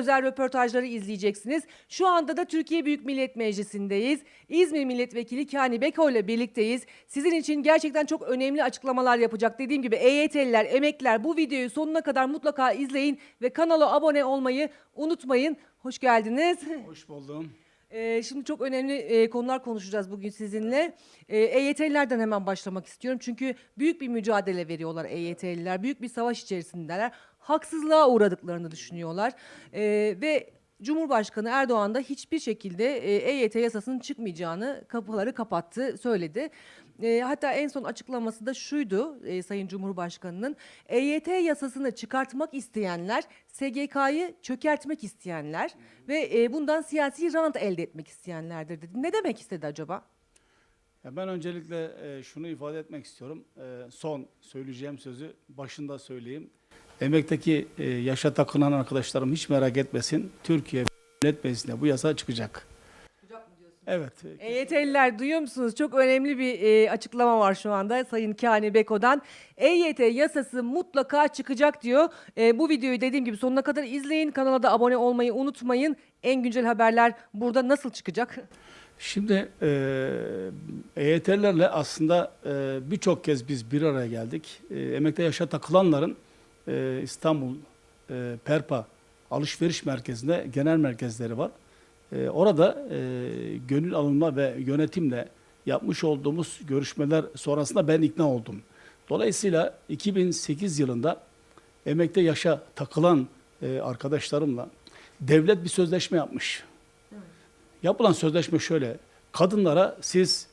özel röportajları izleyeceksiniz. Şu anda da Türkiye Büyük Millet Meclisi'ndeyiz. İzmir Milletvekili Kani Beko ile birlikteyiz. Sizin için gerçekten çok önemli açıklamalar yapacak. Dediğim gibi EYT'liler, emekliler bu videoyu sonuna kadar mutlaka izleyin ve kanala abone olmayı unutmayın. Hoş geldiniz. Hoş buldum. Ee, şimdi çok önemli e, konular konuşacağız bugün sizinle. Ee, EYT'lilerden hemen başlamak istiyorum. Çünkü büyük bir mücadele veriyorlar EYT'liler. Büyük bir savaş içerisindeler. Haksızlığa uğradıklarını düşünüyorlar. Ee, ve Cumhurbaşkanı Erdoğan da hiçbir şekilde e, EYT yasasının çıkmayacağını kapıları kapattı, söyledi. E, hatta en son açıklaması da şuydu e, Sayın Cumhurbaşkanı'nın. EYT yasasını çıkartmak isteyenler, SGK'yı çökertmek isteyenler ve e, bundan siyasi rant elde etmek isteyenlerdir dedi. Ne demek istedi acaba? Ya ben öncelikle e, şunu ifade etmek istiyorum. E, son söyleyeceğim sözü başında söyleyeyim. Emekteki e, yaşa takılan arkadaşlarım hiç merak etmesin. Türkiye Millet Meclisi'nde bu yasa çıkacak. Evet. EYT'liler duyuyor musunuz? Çok önemli bir e, açıklama var şu anda Sayın Kani Beko'dan. EYT yasası mutlaka çıkacak diyor. E, bu videoyu dediğim gibi sonuna kadar izleyin. Kanala da abone olmayı unutmayın. En güncel haberler burada nasıl çıkacak? Şimdi e, EYT'lerle aslında e, birçok kez biz bir araya geldik. E, emekte yaşa takılanların e, İstanbul e, Perpa alışveriş merkezinde genel merkezleri var. E, orada e, gönül alınma ve yönetimle yapmış olduğumuz görüşmeler sonrasında ben ikna oldum. Dolayısıyla 2008 yılında emekte yaşa takılan e, arkadaşlarımla devlet bir sözleşme yapmış. Yapılan sözleşme şöyle. Kadınlara siz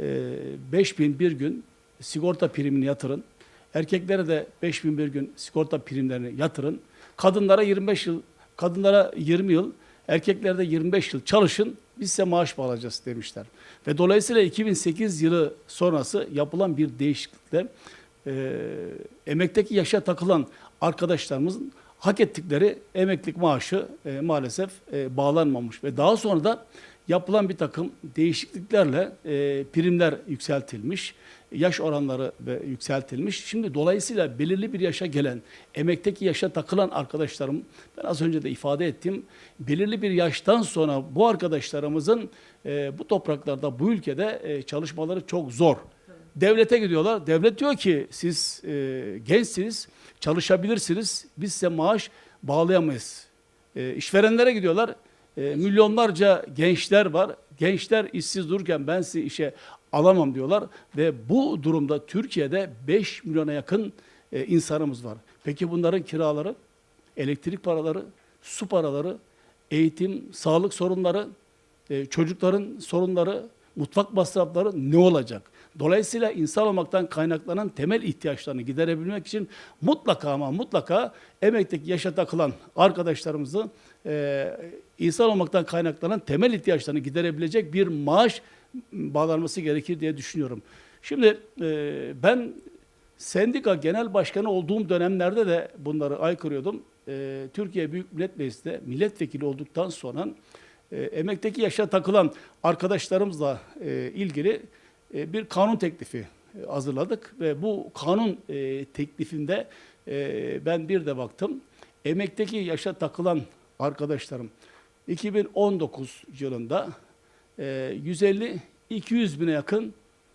e, 5000 bir gün sigorta primini yatırın. Erkeklere de 5000 bir gün sigorta primlerini yatırın. Kadınlara 25 yıl, kadınlara 20 yıl, erkeklere de 25 yıl çalışın. Biz size maaş bağlayacağız demişler. Ve dolayısıyla 2008 yılı sonrası yapılan bir değişiklikle e, emekteki yaşa takılan arkadaşlarımızın hak ettikleri emeklilik maaşı e, maalesef e, bağlanmamış ve daha sonra da yapılan bir takım değişikliklerle e, primler yükseltilmiş, yaş oranları yükseltilmiş. Şimdi dolayısıyla belirli bir yaşa gelen, emekteki yaşa takılan arkadaşlarım, ben az önce de ifade ettim, belirli bir yaştan sonra bu arkadaşlarımızın e, bu topraklarda, bu ülkede e, çalışmaları çok zor. Devlete gidiyorlar. Devlet diyor ki siz e, gençsiniz, çalışabilirsiniz. Biz size maaş bağlayamayız. E, işverenlere gidiyorlar. E, milyonlarca gençler var. Gençler işsiz dururken ben sizi işe alamam diyorlar. Ve bu durumda Türkiye'de 5 milyona yakın e, insanımız var. Peki bunların kiraları, elektrik paraları, su paraları, eğitim, sağlık sorunları, e, çocukların sorunları, mutfak masrafları ne olacak? Dolayısıyla insan olmaktan kaynaklanan temel ihtiyaçlarını giderebilmek için mutlaka ama mutlaka emekteki yaşa takılan arkadaşlarımızı e, insan olmaktan kaynaklanan temel ihtiyaçlarını giderebilecek bir maaş bağlanması gerekir diye düşünüyorum. Şimdi e, ben sendika genel başkanı olduğum dönemlerde de bunları aykırıyordum. E, Türkiye Büyük Millet Meclisi'nde milletvekili olduktan sonra e, emekteki yaşa takılan arkadaşlarımızla e, ilgili e, bir kanun teklifi e, hazırladık ve bu kanun e, teklifinde e, ben bir de baktım. Emekteki yaşa takılan arkadaşlarım 2019 yılında e, 150-200 bine yakın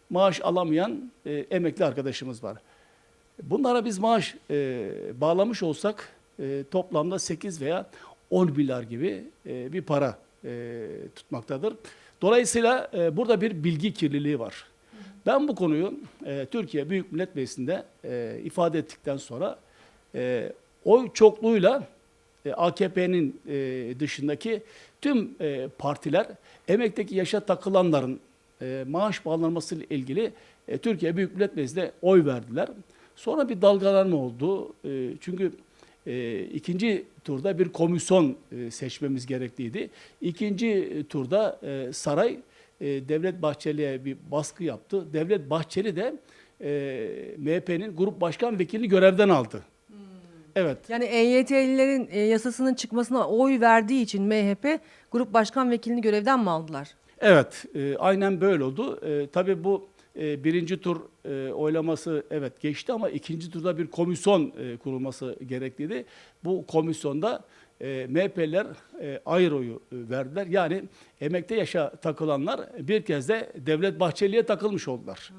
maaş alamayan e, emekli arkadaşımız var. Bunlara biz maaş e, bağlamış olsak e, toplamda 8 veya 10 milyar gibi e, bir para e, tutmaktadır. Dolayısıyla e, burada bir bilgi kirliliği var. Ben bu konuyu e, Türkiye Büyük Millet Meclisi'nde e, ifade ettikten sonra e, oy çokluğuyla e, AKP'nin e, dışındaki tüm e, partiler emekteki yaşa takılanların e, maaş bağlanması ile ilgili e, Türkiye Büyük Millet Meclisi'nde oy verdiler. Sonra bir dalgalanma oldu. E, çünkü e, ikinci turda bir komisyon e, seçmemiz gerekliydi. İkinci turda e, saray e, Devlet Bahçeli'ye bir baskı yaptı. Devlet Bahçeli de e, MHP'nin grup başkan vekilini görevden aldı. Evet. Yani EYT'lilerin e, yasasının çıkmasına oy verdiği için MHP grup başkan vekilini görevden mi aldılar? Evet, e, aynen böyle oldu. E, tabii bu e, birinci tur e, oylaması evet geçti ama ikinci turda bir komisyon e, kurulması gerekliydi. Bu komisyonda e, MHP'liler e, hayır oyu e, verdiler. Yani emekte yaşa takılanlar bir kez de Devlet Bahçeli'ye takılmış oldular.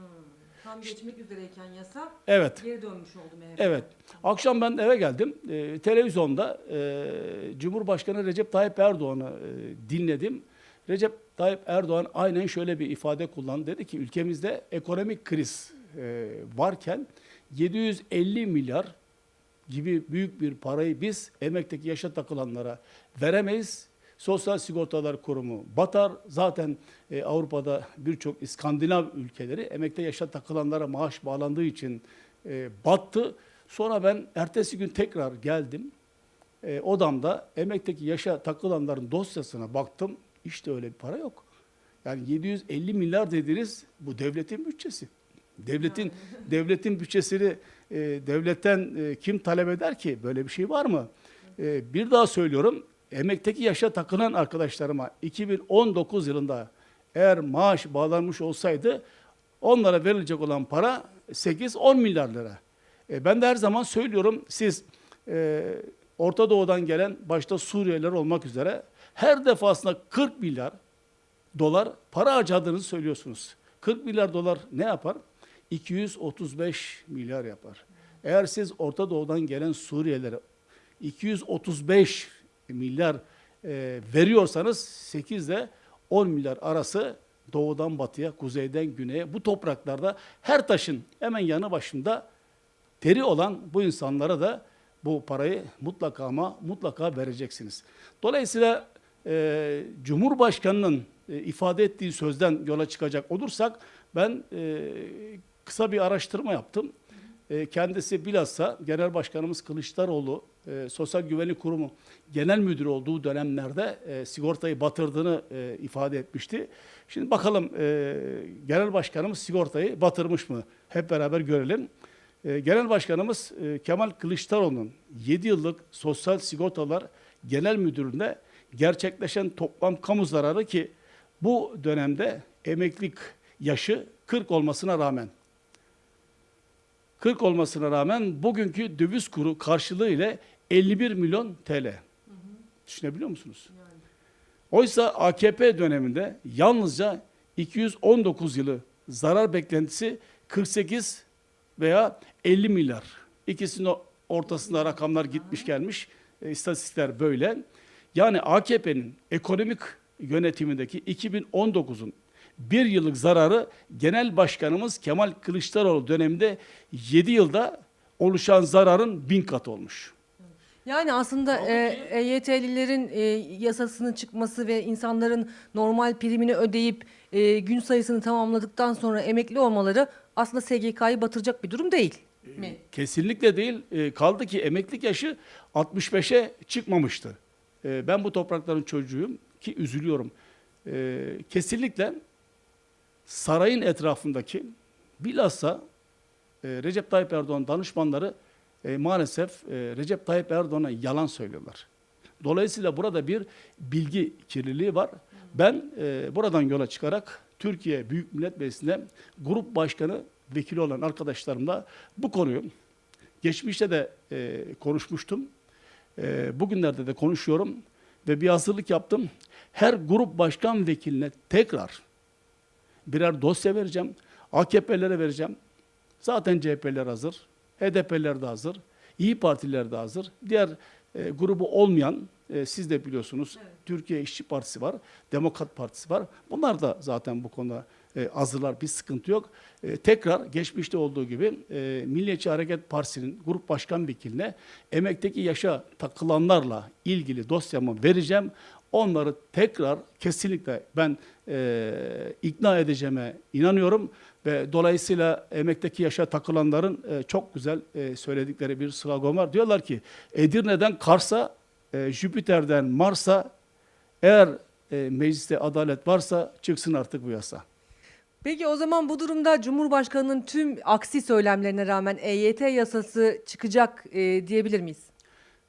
Tam geçmek üzereyken yasa Evet. geri dönmüş oldu MHP. Evet. Akşam ben eve geldim. Ee, televizyonda e, Cumhurbaşkanı Recep Tayyip Erdoğan'ı e, dinledim. Recep Tayyip Erdoğan aynen şöyle bir ifade kullandı. Dedi ki ülkemizde ekonomik kriz e, varken 750 milyar gibi büyük bir parayı biz emekteki yaşa takılanlara veremeyiz. Sosyal Sigortalar Kurumu batar. Zaten e, Avrupa'da birçok İskandinav ülkeleri emekte yaşa takılanlara maaş bağlandığı için e, battı. Sonra ben ertesi gün tekrar geldim. E, odamda emekteki yaşa takılanların dosyasına baktım. İşte öyle bir para yok. Yani 750 milyar dediniz bu devletin bütçesi. Devletin devletin bütçesini e, devletten e, kim talep eder ki? Böyle bir şey var mı? E, bir daha söylüyorum. Emekteki yaşa takılan arkadaşlarıma 2019 yılında eğer maaş bağlanmış olsaydı onlara verilecek olan para 8-10 milyar lira. E, ben de her zaman söylüyorum siz e, Orta Doğu'dan gelen başta Suriyeliler olmak üzere her defasında 40 milyar dolar para harcadığınızı söylüyorsunuz. 40 milyar dolar ne yapar? 235 milyar yapar. Eğer siz Orta Doğu'dan gelen Suriyelilere 235 milyar e, veriyorsanız 8 ile 10 milyar arası doğudan batıya, kuzeyden güneye bu topraklarda her taşın hemen yanı başında teri olan bu insanlara da bu parayı mutlaka ama mutlaka vereceksiniz. Dolayısıyla e, Cumhurbaşkanı'nın e, ifade ettiği sözden yola çıkacak olursak ben e, kısa bir araştırma yaptım. E, kendisi bilhassa Genel Başkanımız Kılıçdaroğlu e, Sosyal Güvenlik Kurumu Genel Müdürü olduğu dönemlerde e, sigortayı batırdığını e, ifade etmişti. Şimdi bakalım e, Genel Başkanımız sigortayı batırmış mı? Hep beraber görelim. E, Genel Başkanımız e, Kemal Kılıçdaroğlu'nun 7 yıllık Sosyal Sigortalar Genel Müdürlüğü'nde gerçekleşen toplam kamu zararı ki bu dönemde emeklilik yaşı 40 olmasına rağmen 40 olmasına rağmen bugünkü döviz kuru karşılığı ile 51 milyon TL. Düşünebiliyor musunuz? Oysa AKP döneminde yalnızca 219 yılı zarar beklentisi 48 veya 50 milyar. İkisinin ortasında rakamlar gitmiş gelmiş. E, istatistikler böyle. Yani AKP'nin ekonomik yönetimindeki 2019'un bir yıllık zararı Genel Başkanımız Kemal Kılıçdaroğlu döneminde 7 yılda oluşan zararın bin kat olmuş. Yani aslında e, EYT'lilerin e, yasasının çıkması ve insanların normal primini ödeyip e, gün sayısını tamamladıktan sonra emekli olmaları aslında SGK'yı batıracak bir durum değil mi? Kesinlikle değil. E, kaldı ki emeklilik yaşı 65'e çıkmamıştı. E, ben bu toprakların çocuğuyum ki üzülüyorum. E, kesinlikle sarayın etrafındaki bilhassa e, Recep Tayyip Erdoğan danışmanları e, maalesef e, Recep Tayyip Erdoğan'a yalan söylüyorlar. Dolayısıyla burada bir bilgi kirliliği var. Ben e, buradan yola çıkarak Türkiye Büyük Millet Meclisi'nde grup başkanı vekili olan arkadaşlarımla bu konuyu geçmişte de e, konuşmuştum. E, bugünlerde de konuşuyorum ve bir hazırlık yaptım. Her grup başkan vekiline tekrar birer dosya vereceğim. AKP'lere vereceğim. Zaten CHP'ler hazır. HDP'ler de hazır. İyi Partiler de hazır. Diğer e, grubu olmayan, e, siz de biliyorsunuz Türkiye İşçi Partisi var, Demokrat Partisi var. Bunlar da zaten bu konuda e, hazırlar, bir sıkıntı yok. E, tekrar geçmişte olduğu gibi e, Milliyetçi Hareket Partisi'nin grup başkan vekiline emekteki yaşa takılanlarla ilgili dosyamı vereceğim. Onları tekrar kesinlikle ben e, ikna edeceğime inanıyorum ve dolayısıyla emekteki yaşa takılanların e, çok güzel e, söyledikleri bir slogan var. Diyorlar ki Edirne'den Kars'a, e, Jüpiter'den Mars'a eğer e, mecliste adalet varsa çıksın artık bu yasa. Peki o zaman bu durumda Cumhurbaşkanı'nın tüm aksi söylemlerine rağmen EYT yasası çıkacak e, diyebilir miyiz?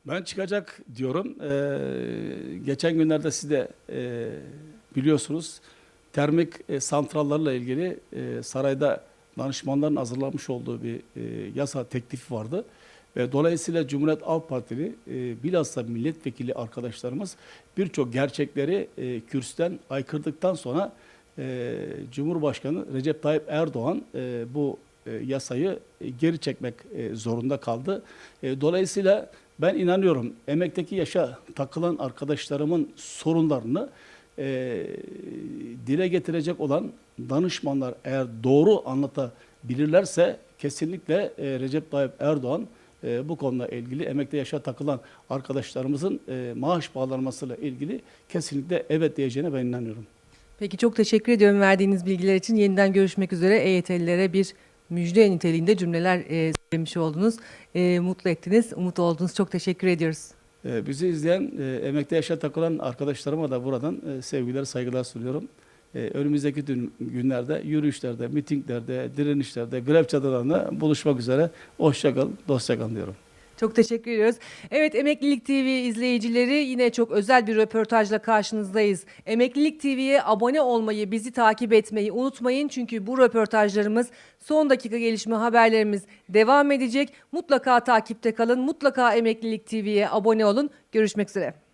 Ben çıkacak diyorum. Ee, geçen günlerde siz de e, biliyorsunuz termik e, santrallarla ilgili e, sarayda danışmanların hazırlamış olduğu bir e, yasa teklifi vardı. Ve dolayısıyla Cumhuriyet Halk Partili e, bilhassa milletvekili arkadaşlarımız birçok gerçekleri e, kürsüden aykırdıktan sonra e, Cumhurbaşkanı Recep Tayyip Erdoğan e, bu e, yasayı e, geri çekmek e, zorunda kaldı. E, dolayısıyla ben inanıyorum emekteki yaşa takılan arkadaşlarımın sorunlarını e, dile getirecek olan danışmanlar eğer doğru anlatabilirlerse kesinlikle e, Recep Tayyip Erdoğan e, bu konuyla ilgili emekte yaşa takılan arkadaşlarımızın e, maaş bağlanmasıyla ilgili kesinlikle evet diyeceğine ben inanıyorum. Peki çok teşekkür ediyorum verdiğiniz bilgiler için. Yeniden görüşmek üzere. EYT'lilere bir müjde niteliğinde cümleler e, söylemiş oldunuz. E, mutlu ettiniz, umut oldunuz. Çok teşekkür ediyoruz. E, bizi izleyen e, emekte yaşa takılan arkadaşlarıma da buradan e, sevgiler, saygılar sunuyorum. E, önümüzdeki günlerde yürüyüşlerde, mitinglerde, direnişlerde, grev çadırlarında buluşmak üzere. Hoşçakalın, dostçakalın diyorum. Çok teşekkür ediyoruz. Evet Emeklilik TV izleyicileri yine çok özel bir röportajla karşınızdayız. Emeklilik TV'ye abone olmayı, bizi takip etmeyi unutmayın. Çünkü bu röportajlarımız son dakika gelişme haberlerimiz devam edecek. Mutlaka takipte kalın. Mutlaka Emeklilik TV'ye abone olun. Görüşmek üzere.